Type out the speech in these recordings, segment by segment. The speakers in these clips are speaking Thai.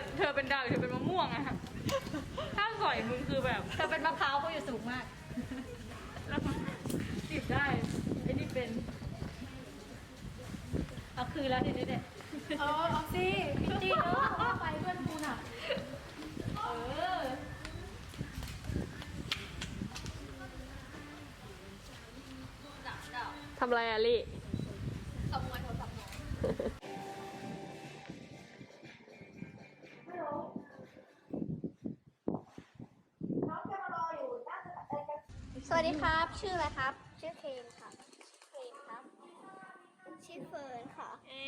อเธอเป็นดาวหรือเธอเป็นมะม่วงอะถ้าสอยมึงคือแบบเธอเป็นมะพร้าวเขาอยู่สูงมากจีบได้ไอ้นี่เป็นเอาคืนแล้วทีนี้เนี่ยเออเอาสิจริงเนอะไปเพื่อนกูน่ะ เออ ทำอะไรอะลี่ ชื่ออะไรครับ ชื่อเคนครับเคนครับ ชื่อเฟิร์นค่ะ เอ๊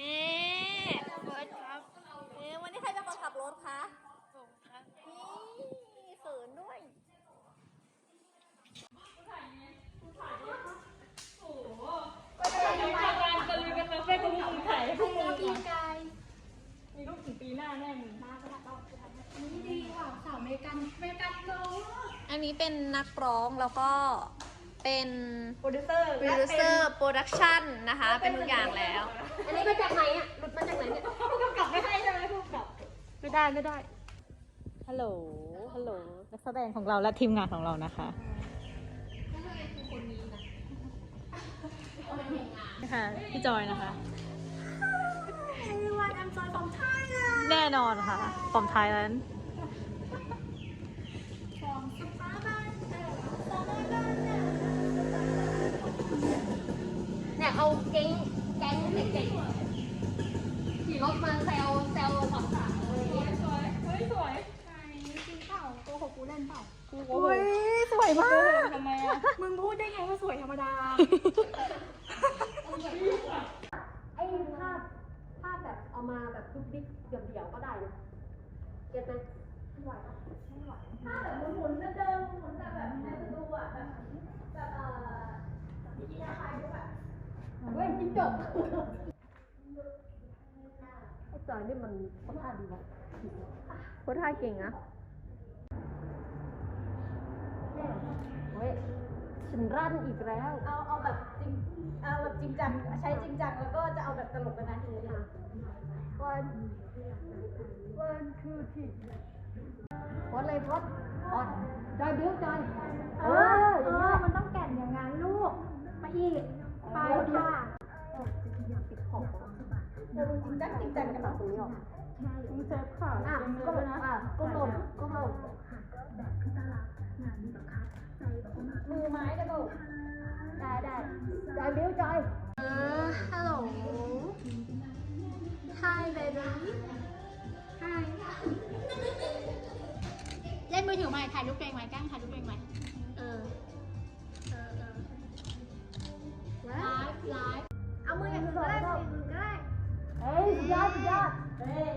ะเฟิร์นครับ เอ๊ะวันนี้ใครเป็นคนขับรถคะผมครับนี่เฟิร์นด้วยการตะลุยกันมาเฟ่กับมึงถ่ายให้พวกมึงดีใจมีลูกถึงปีหน้าแน่มึงนี่ดีค่ะสาวเมกันเมกันน้องอันนี้เป็นนักร้องแล้วก็ เป็นโปรดิวเซอร์โปรดิวเซอร์โปรดักชั่นนะคะ เป็นทุกอย่างแล้ว อันนี้มาจากไหนอะ หลุดมาจากไหนเนี่ยผู้กำกับไม่ให้ใช่ไหมผู้กำกับ ไม่ได้ไม่ได้ ฮัลโหล ฮัลโหล นักแสดงของเราและทีมงานของเรานะคะนะคะพี่จอยนะคะวันอันจอยของไทยนะแน่นอนค่ะฟอมไทยแลน เอาแก๊งแก๊งเด็กๆขี่รถมาแซวแซวสาวสาวอะไรอย่างเงี้ยสวยเฮ้ยสวยจริงเปล่าโกหกกูเล่นเปล่ากูโอ้ยสวยมากทำไมอะมึงพูดได้ไงว่าสวยธรรมดาไอ้ภาพภาพแบบเอามาแบบดุ๊กดิ๊กเดี่ยวๆก็ได้นะเก็ตไหมไม่ไหวถ้าแบบหมุนๆเดิมหมุนแบบแบบในสตูอะแบบแบบเอ่อวิธีถ่ายรูปแบบ เว้ยจิ้งจกไอ้จอยนี่มันโคตรท่าดีว่ะโคตรท่าเก่งนะเว้ยฉันรั่นอีกแล้ว เอาเอาแบบจริง เอาแบบจริงจัง ใช้จริงจัง แล้วก็จะเอาแบบตลกกันนะทีนี้ค่ะวันวันคือที่พอดเลยพอดพอดจอยบิ้วจอย เออ เออ มันต้องแก่นอย่างนั้นลูก มาอีก ไปค่ะปิดขอบเดี๋ยวมึงจริงจังจริงจังกันตัดตรงนี้ออกมึงเซฟขาอะเต็มก็เลบแบยบนะอะก้มลงก้มลงมือไม้ได้ป่ะได้ได้จอยบิ้วจอยเออฮัลโหล Hi baby Hi เล่นมือถือใหม่ถ่ายรูปเองไหมกล้งถ่ายรูปเองไหมเออ ไลฟ์ไลฟ์เอามืออย่างอื่นก็ได้มืออย่างอื่นก็ได้เฮ้ยสุดยอดสุดยอดเฮ้ย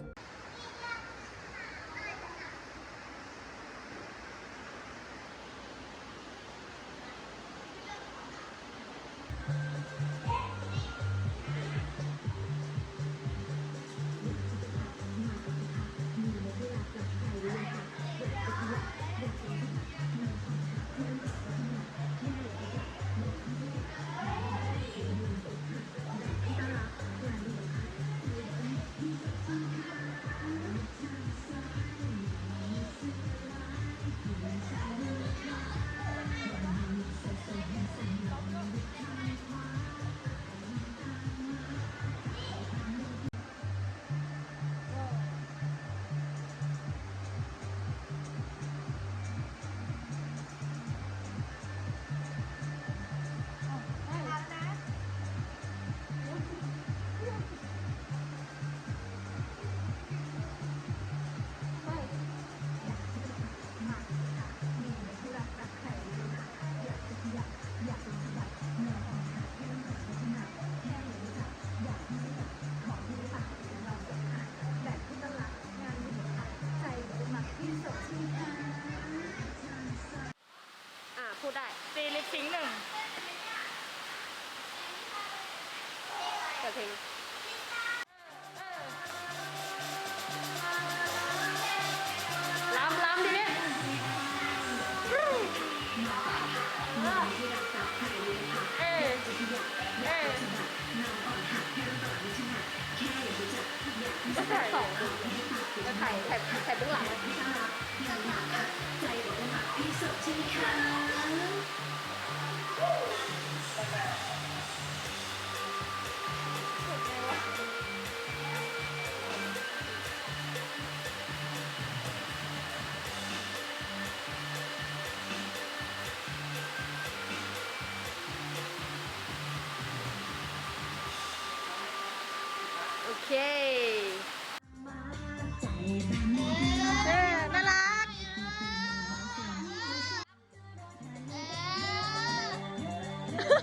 แต่เบื้องหลังโอ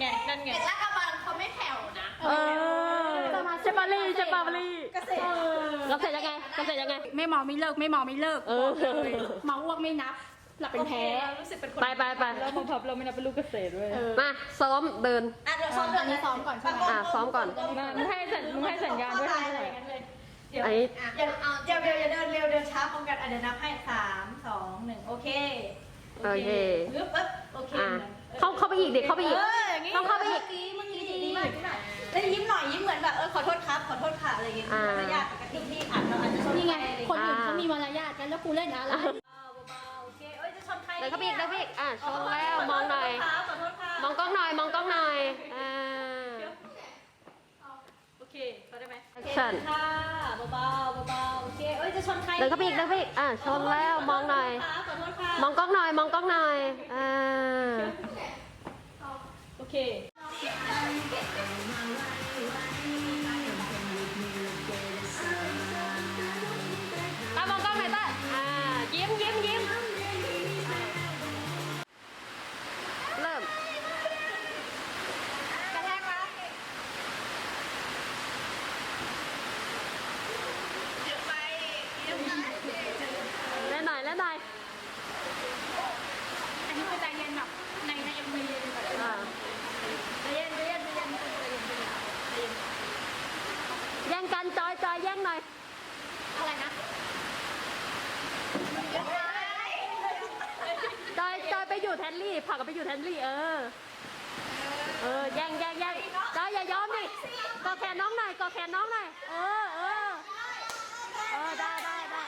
ไง นั่นไง เด็กลาดกระบังเขาไม่แผ่วนะเออเชปารีเชปารีเกษตรเราเสร็จยังไงเราเสร็จยังไง ไม่เมาไม่เลิกไม่เมาไม่เลิกเออ บอกเลยเมาอ้วกไม่นับ หลับเป็นแพ้รู้สึกเป็นคนไปไปไปแล้วบังคับเราไม่นับเป็นลูกเกษตรด้วยมาซ้อมเดิน อะเดี๋ยวซ้อมเดือนนี้ซ้อมก่อนใช่ไหมอะซ้อมก่อนมามึงให้สัญมึงให้สัญญาณด้วยตายอะไรกันเลยอันนี้อย่าเดี๋ยวเดี๋ยวอย่าเดินเร็วเดินช้าพร้อมกันอะเดี๋ยวนับให้สามสองหนึ่งโอเคโอเคปึ๊บปึ๊บโอเคอะ เข้าเข้าไปอีกเด็กเข้าไปอีก เอออย่างงี้ต้องเข้าไปอีก เมื่อกี้เมื่อกี้ดีมากดีมากแล้วยิ้มหน่อยยิ้มเหมือนแบบเออขอโทษครับขอโทษค่ะอะไรอย่างเงี้ยอ่า มารยาทปกติที่อ่านเราอาจจะชนนี่ไง คนอื่นอ่าเขามีมารยาทกันแล้วกูเล่นอะไรเบาๆโอเคเอ้ยจะชนใครเดินเข้าไปอีกเดินเข้าไปอีกอะชนแล้วมองหน่อยขอโทษค่ะมองกล้องหน่อยมองกล้องหน่อยอ่าโอเคพอได้ไหมฉันค่ะเบาๆเบาๆโอเคเอ้ยจะชนใครเดินเข้าไปอีกเดินเข้าไปอีกอะชนแล้วมองหน่อย ขอโทษค่ะมองกล้องหน่อยมองกล้องหน่อยอ่า โอยจอยไปอยู่แทนลี่ผักกันไปอยู่แทนลี่เออ เออแย่งแย่งแย่งจอยอย่ายอมดิกอดแขนน้องหน่อยกอดแขนน้องหน่อยเออเออเออได้ได้ได้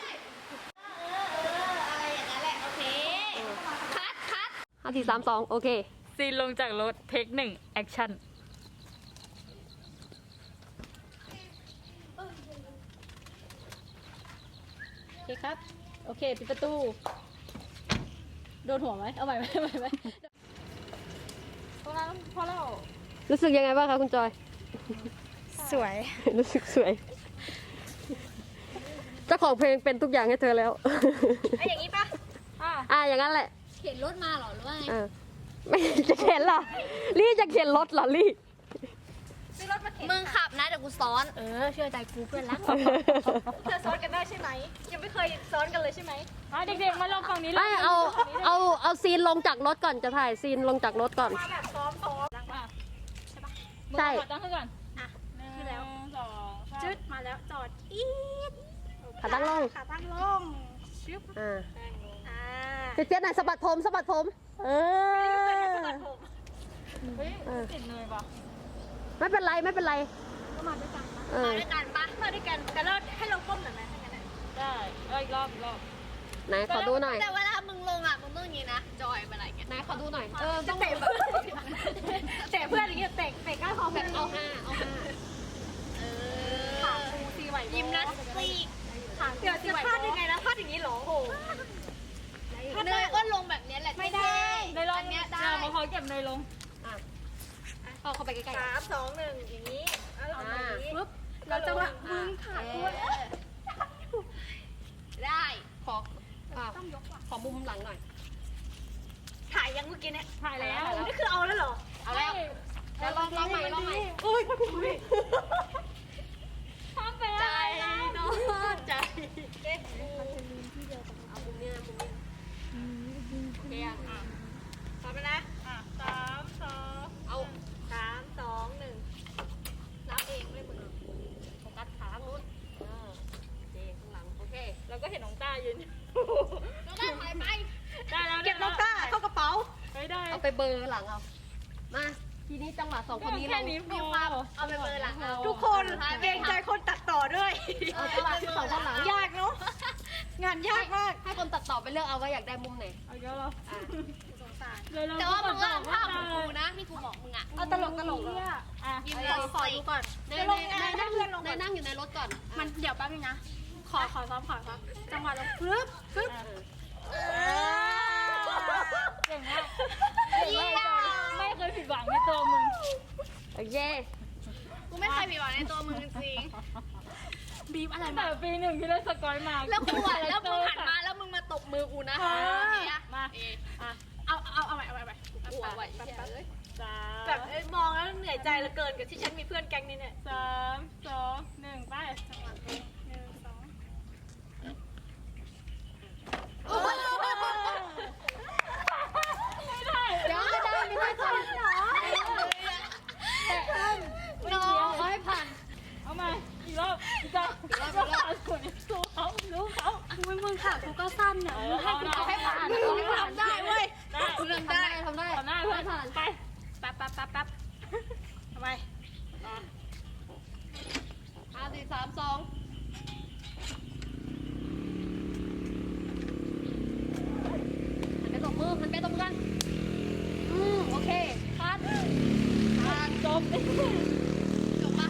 เออเอออะไรอย่างนั้นแหละโอเคคัดคัดห้าสี่สามสองโอเคซีนลงจากรถเทคหนึ่งแอคชั่นโอเคครับ โอเคปิดประตู โดนหัวไหมเอาใหม่ไหมเอาใหม่ไหมเพราะนั้นเพราะเรารู้สึกยังไงบ้างคะคุณจอย สวย รู้สึกสวยเจ้าของเพลงเป็นทุกอย่างให้เธอแล้ว ไอ้อย่างนี้ปะอะอ่าอย่างนั้นแหละเข็นรถมาเหรอหรือว่าไงอ่าไม่จะเข็นเหรอลี่จะเข็นรถเหรอลี่ ซื้อรถมาเข็นมึงขับนะเดี๋ยวกูซ้อน เออเชื่อใจกูเพื่อนรักเธอซ้อนกันได้ใช่ไหมยังไม่เคยซ้อนกันเลยใช่ไหมอะเด็กๆมาลองฝั่งนี้ไม่เอาเอาเอาซีนลงจากรถก่อนจะถ่ายซีนลงจากรถก่อน มาแบบซ้อมซ้อมอะใช่มือขอตั้งขึ้นก่อนอะหนึ่งขึ้นแล้วสองสามจึ๊ดมาแล้วจอดอีดขาตั้งลงขาตั้งลงชึบอ่าอ่าเจ๊ๆหน่อยสะบัดผมสะบัดผม เออเฮ้ยเออติดเนยปะ ไม่เป็นไรไม่เป็นไรมาด้วยกันมาด้วยกันปะมาด้วยกันแต่เราให้เราก้มหน่อยไหมถ้างั้นได้เอ้ยรอบรอบไหนขอดูหน่อยแต่เวลามึงลงอะมึงต้องอย่างนี้นะจอยไปอะไรเงี้ยไหนขอดูหน่อยเออต้องเตะเพื่อนเตะเพื่อนอย่างเงี้ยเตะเตะก้านคอแบบเอาห้าเอาห้าขาคูซีไหวยิมนาสติกขาเดี๋ยวจะพลาดยังไงนะพลาดอย่างนี้เหรอโอ้โหพลาดเนดยก็ลงแบบนี้แหละไม่ได้ในรอบนเนี้เนี้ยยได้ เราขอเก็บในลง เข้าเข้าไปใกล้สามสองหนึ่งอย่างนี้เอาๆเอาอ่าอย่างนี้ปึ๊บเราจะว่ามึงขาดตัวได้ขออ่าขอมุมหลังหน่อย ถ่ายยังเมื่อกี้เนี่ยถ่ายแล้ว นี่คือเอาแล้วเหรอเอาแล้วเดี๋ยวลองลองใหม่ลองใหม่อุ้ยทำไปใจแล้วน้องใจเอามุมนี้นะมุมนี้โอเคอะ พร้อมแล้วนะอะสามสอง เอา สามสองหนึ่ง นับเองไม่เหมือนโฟกัสขานู้นเออโอเคข้างหลังโอเค เราก็เห็นน้องต้ายืนอยู่ น้องได้ถ่ายไป ได้แล้ว เก็บน้องต้าเข้ากระเป๋า เฮ้ยได้ เอาไปเบอร์ห ลังเอา มา ทีนี้จังหวะสองคนนี้แค่เรานี้พมีอความเอาไปเบอร์หลังเราทุกคนเกรงใจคนตัดต่อด้วย เอาจังหวะที่สองคนหลังยากเนาะ งานยากมาก ให้คนตัดต่อไปเลือกเอาว่าอยากได้มุมไหน เอาเยอะเหรออะเดี๋ยวเราแต่ว่ามึงก็ก็บอกภาพว่าของกูนะที่กูบอกมึงอะเอาตลกตลกเนี่ยอะยืนขในอรถขอดูก่อนในจะในลงงานในให้นั่งเพื่อนลงในก่อนนั่งอยู่ในรถก่อน มันเดี๋ยวแป๊บนึงนะ ขอขอซ้อมขอซ้อมจังหวะลงปึ๊บปึ๊บ เก่งมากเก่งมากไม่เคยผิดหวังในตัวมึง โอ เคกูไม่เคยผิดหวังในตัวมึงจริงบีบอะไรแต่มาปีหนึ่งที่ได้สกอยมาแล้วกูอะแล้วมึงหันมาแล้วมึงมาตบมือกูนะอ่าโอเคอะมาเอ๊ะเอาเอาเอาใหม่เอาใหม่เอาใหม่กูเอาไว้เหี้ยเอ้ยสามแบบเอ้ยมองแล้วเหนื่อยใจเหลือเกินกับที่ฉันมีเพื่อนแก๊งนี้เนี่ย สามสองหนึ่งไป หนึ่งสอง ไม่ได้ เดี๋ยวไม่ได้ไม่ได้ผ่าน น้องให้ผ่าน เอามาอีกรอบอีกรอบอีกรอบอีกรอบสู้เขารู้เขา มึงมึงขากูก็สั้นเนี่ยเอมึองให้เอากูให้ผ่านเอาให้ผ่านได้เว้ยได้ทำได้ทำได้ต่อหน้าเพื่อนผ่านไปแป๊บแป๊บแป๊บแป๊บทำไมห้าสี่สามสองหันไปตบมือหันไปตบมือกันอืมโอเคผ่านผ่านจบจบปะ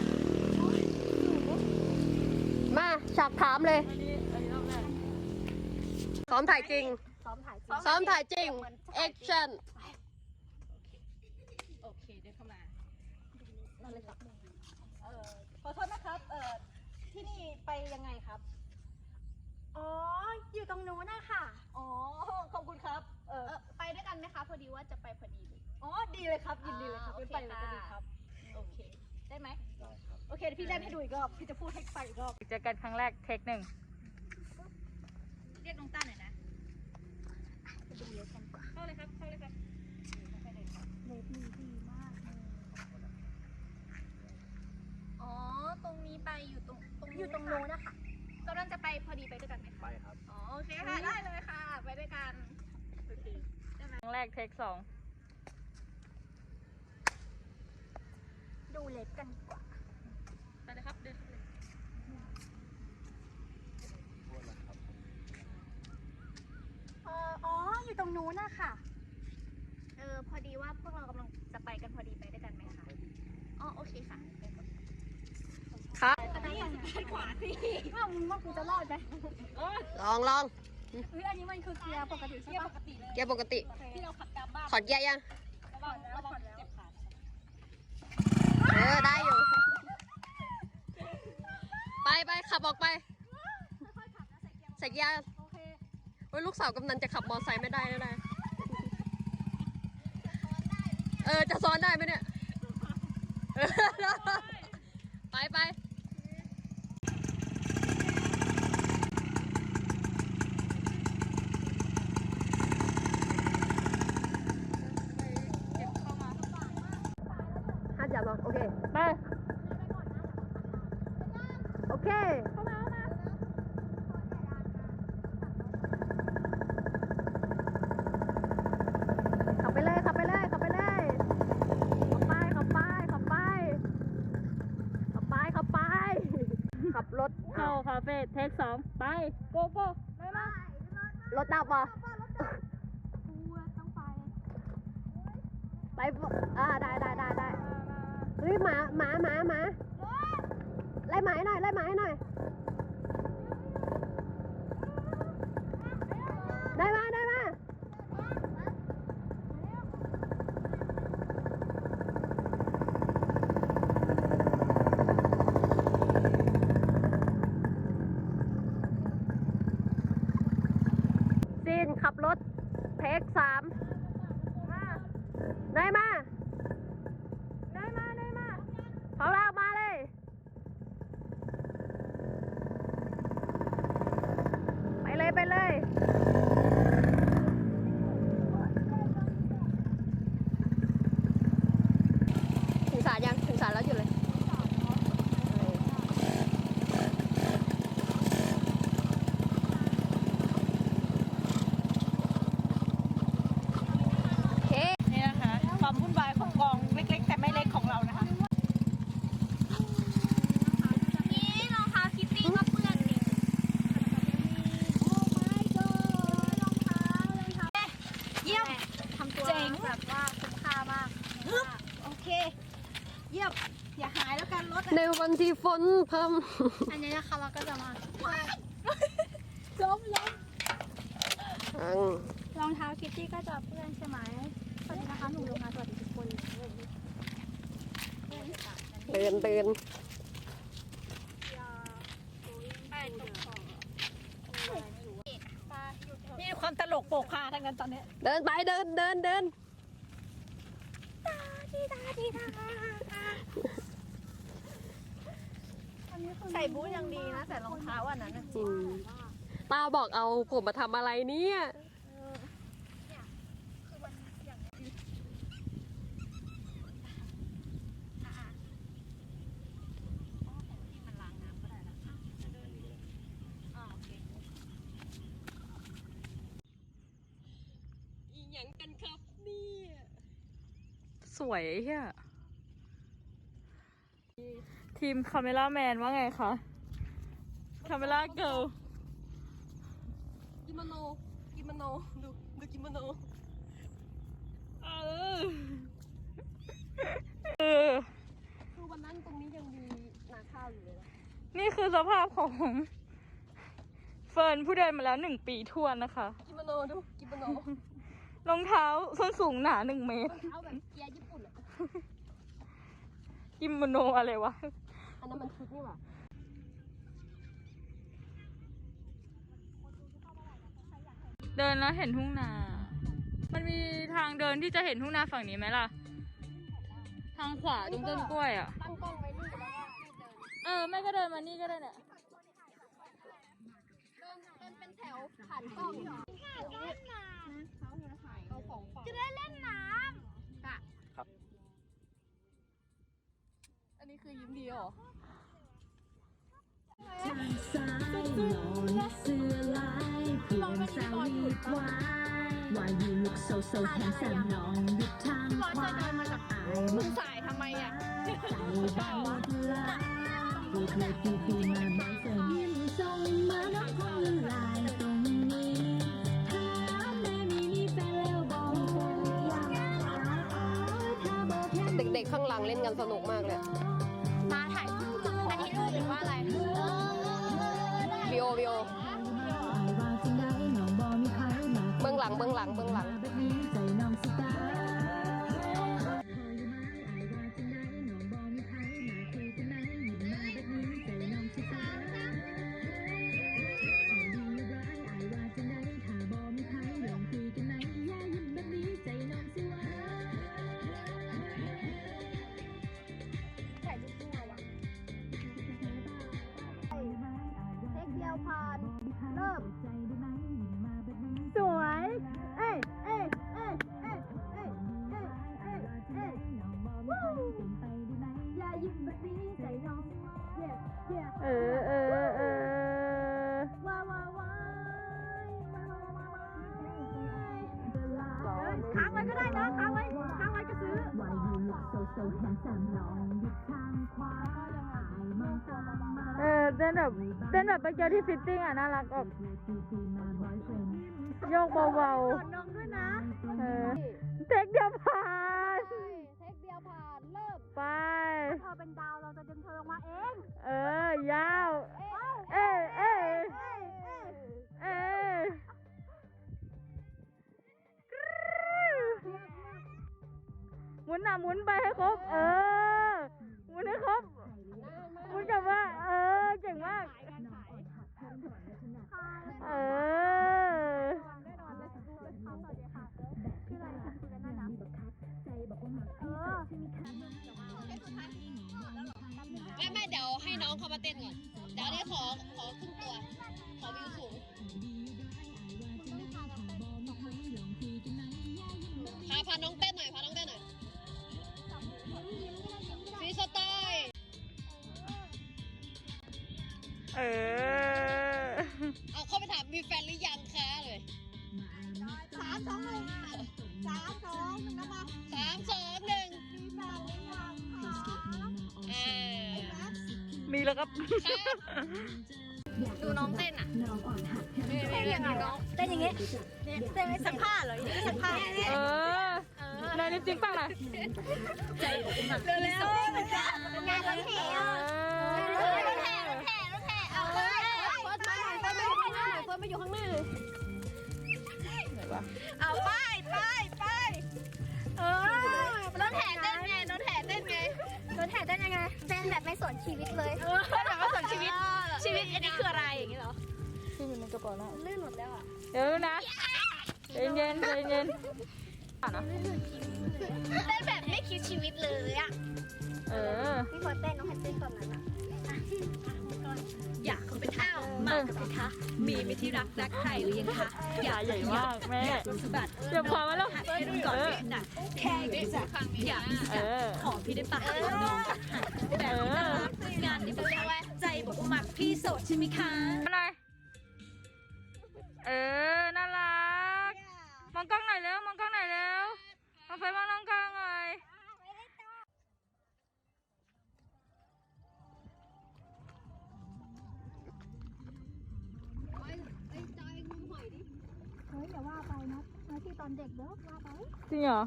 มาฉากถามเลย อันนี้อันนี้รอบแรก ซ้อมถ่ายจริง ซ้อมถ่ายจริงซ้อมถ่ายจริง action โอเคเดินเข้ามาเอ่อขอโทษนะครับ เอ่อ ที่นี่ไปยังไงครับ อ๋อ อยู่ตรงนู้นนะคะอ๋อ ขอบคุณครับ เออเออไปด้วยกันไหมคะ พอดีว่าจะไปพอดีเลย อ๋อ ดีเลยครับ ยินดีเลยครับอ่าเป็นไปเลยก็โอเคดีค่ะครับ โอเค ได้ไหม ได้ครับ โอเคเดี๋ยวพี่เล่นให้ดูอีกรอบ พี่จะพูดให้ฟังอีกรอบ เจอกันครั้งแรกเทคหนึ่งเรียกน้องต้าหน่อยนะเข้าเลยครับ เข้าเลยครับอ๋อ ตรงนี้ไปอยู่ตรงตรงอยู่ตรงนู้นนะคะกำลังจะไปพอดีไปด้วยกันไหมคะไปครับ อ๋อ โอเคค่ะ ได้เลยค่ะ ไปด้วยกันครั้งแรกเทคสอง ดูเล็บกันกว่า ไปเลยครับ เดินเข้าไปเลย เอออ๋อ อยู่ตรงนู้นนะคะเออ พอดีว่าพวกเรากำลังจะไปกันพอดีไปด้วยกันไหมคะ อ๋อ โอเคค่ะครับแต่นี่ด้านขวาสิว่ามึงว่ากูจะรอดไหมลองลองเฮ้ยอันนี้มันคือเกียร์ปกติใช่ปะปกติเกียร์ปกติ ที่เราขับตามบ้านขอดเกียร์ยังระวังระวังเจ็บขาเออ ได้อยู่ ไปไปขับออกไป ใส่เกียร์ โอ้ยลูกสาวกำนันจะขับมอไซค์ไม่ได้แล้วนะเออจะซ้อนได้ไหมเนี่ย ไปไป วันที่ฝนพรอันนี้นะคะเราก็จะมาล้มล้มำอังรองเท้าคิตตี้ก็จะเปื้อนใช่ไหมสวัสดีนะคะหนูลงมาสวัสดีทุกคนเดินเดินมีความตลกโปกฮาทั้งนั้นตอนเนี้ยเดินไปเดินเดินเดิน ใส่บูทยังดีนะแต่รองเท้าอันนั้นน่ะอืมตาบอกเอาผมมาทำอะไรเนี่ย อีหยังกันครับเนี่ย สวยเฮีย ทีมคาเมล่าแมนว่าไงคะคาเมล่าเกิลกิโมโนกิโมโนดูดูกิโมโนเออเออคือวันนั้นตรงนี้ยังมีนาข้าวอยู่เลยนะนี่คือสภาพของเฟิร์นผู้เดินมาแล้วหนึ่งปีทวนนะคะกิโมโนดูกิโมโนรองเท้าส้นสูงหนาหนึ่งเมตรเอาแบบเกียร์ญี่ปุ่นอะกิโมโนอะไรวะ อันนั้นมันชุดนี่หว่าเดินแล้วเห็นทุ่งนา มันมีทางเดินที่จะเห็นทุ่งนาฝั่งนี้ไหมล่ะ ทางขวาตรงต้นกล้วยอะ ตั้งกล้องไว้นี่แล้วก็รีบเดิน เออแม่ก็เดินมานี่ก็ได้เนี่ย เดินเดินเป็นแถวผ่านกล้องเหรอเล่นน้เอาของฝากำจะได้เล่นน้ อั นี้คือยิ้มดีเหรอซ้ายหลอนเสื้อลายเพียนสวีทไว้ Why you look so so handsome น้องดุดทางขวาอายมึงสายทำไมอะใจบ้าหมดละพูดเลยพี่พี่มาบายเส้นยิ้มส่งมาน้องคงละลายตรงนี้ถามแม่มีมีแฟนแล้วบอกยังถ้ากเด็กๆข้างหลังเล่นกันสนุกมากเลย มาถ่ายรูปอันนี้รูปหรือว่าอะไรวิโอวิโออายว่าจังได้น้องบอกมีใครมาเบื้องหลังเบื้องหลังเบื้องหลัง เออเต้นแบบเต้นแบบไปเจอที่ฟิตติ้งอะน่ารักออกเลยทีทีมา boyfriend โยกเบากดนมด้วยนะๆเออ เทคเดียวผ่านเทคเดียวผ่านเริ่มไป เธอเป็นดาวเราจะดึงเธอลงมาเองเออ ยาว เอ้ยเอ้ย เอ้ยเอ้ยเอ้ยหมุนอะหมุนไปให้ครบ เออ หมุนให้ครบ หมุนกลับว่า เออ เก่งมาก เออ ไม่ไม่เดี๋ยวให้น้องเขามาเต้นก่อน เดี๋ยวนี้ขอขอครึ่งตัว ขอวิวสูงพาพาน้องเต้นหน่อยพาน้องเต้น เออ เอาเข้าไปถามมีแฟนหรือยังคะเลยสามสองหนึ่งสามสองหนึ่งนะมาสามสองหนึ่งมีแฟนหรือยังคะเออมีแล้วครับ ดูน้องเต้นอะเต้นยังไงน้องเต้นอย่างงี้เต้นไม่สัมภาษณ์เหรออย่างนี้สัมภาษณ์เออในลิปสติกป่ะล่ะเร็วเร็วงานรถแห่เอรถ ที่มันในกระเป๋าหน้าลื่นหมดแล้วอะเดี๋ยวนะใจเย็นใจเย็นอะนะเต้นแบบไม่คิดชีวิตเลยอะเออพี่พอเต้นน้องแพนเต้นก่อนนั้นอะอยากเข้าไปเท้ามากับไหมคะมีมิที่รักรักใครหรือยังคะอย่าใหญ่มากแม่สะบัดเดี๋ยวพอมาแล้วให้ดูก่อนเออนะแค่จะอยากเออขอพี่ได้ปะน้องเอองานนี้เป็นเรียกว่าใจบอกว่ามักพี่โสดใช่ไหมคะมาหน่อยเอ ริงเหรอ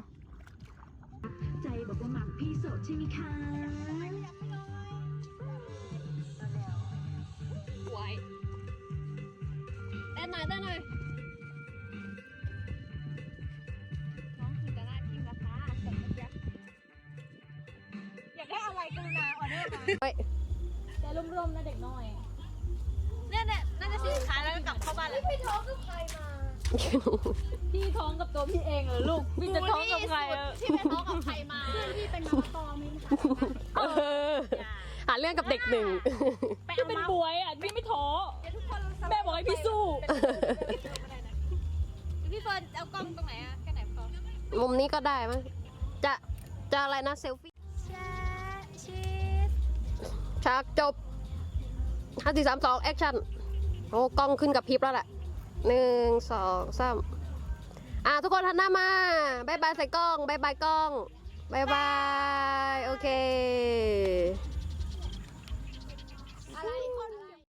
ใจบอกว่าหมักพี่โสดใช่ไหมคะไหวเต้นหน่อยเต้นหน่อยน้องคือจะได้พิมพ์ราคาสมมติอยากได้อะไรกรุณาออเดอร์มาแต่ร่มๆนะเด็กน้อยเนี่ยเนี่ยน่าจะสินค้าแล้วก็กลับเข้าบ้านแล้วพี่ท้องกับใครมา พี่ท้องกับตัวพี่เองเหรอลูกพี่จะท้องกับใครอะที่เป็นท้องกับใครมาพี่เป็นมะกอมีปัญหาเออหาเรื่องกับเด็กหนึ่งพี่เป็นบวยอะพี่ไม่ท้อเดี๋ยวทุกคนแม่บอกให้พี่สู้พี่เฟิร์นเอากล้องตรงไหนอะแค่ไหนพอมุมนี้ก็ได้มั้งจะจะอะไรนะเซลฟี่แชร์ชีสฉากจบห้าสี่สามสองแอคชั่นโอ้กล้องขึ้นกับพริบแล้วแหละ หนึ่งสองสามอะทุกคนหันหน้ามาบายบายใส่กล้องบายบายกล้องบายบาย โอเค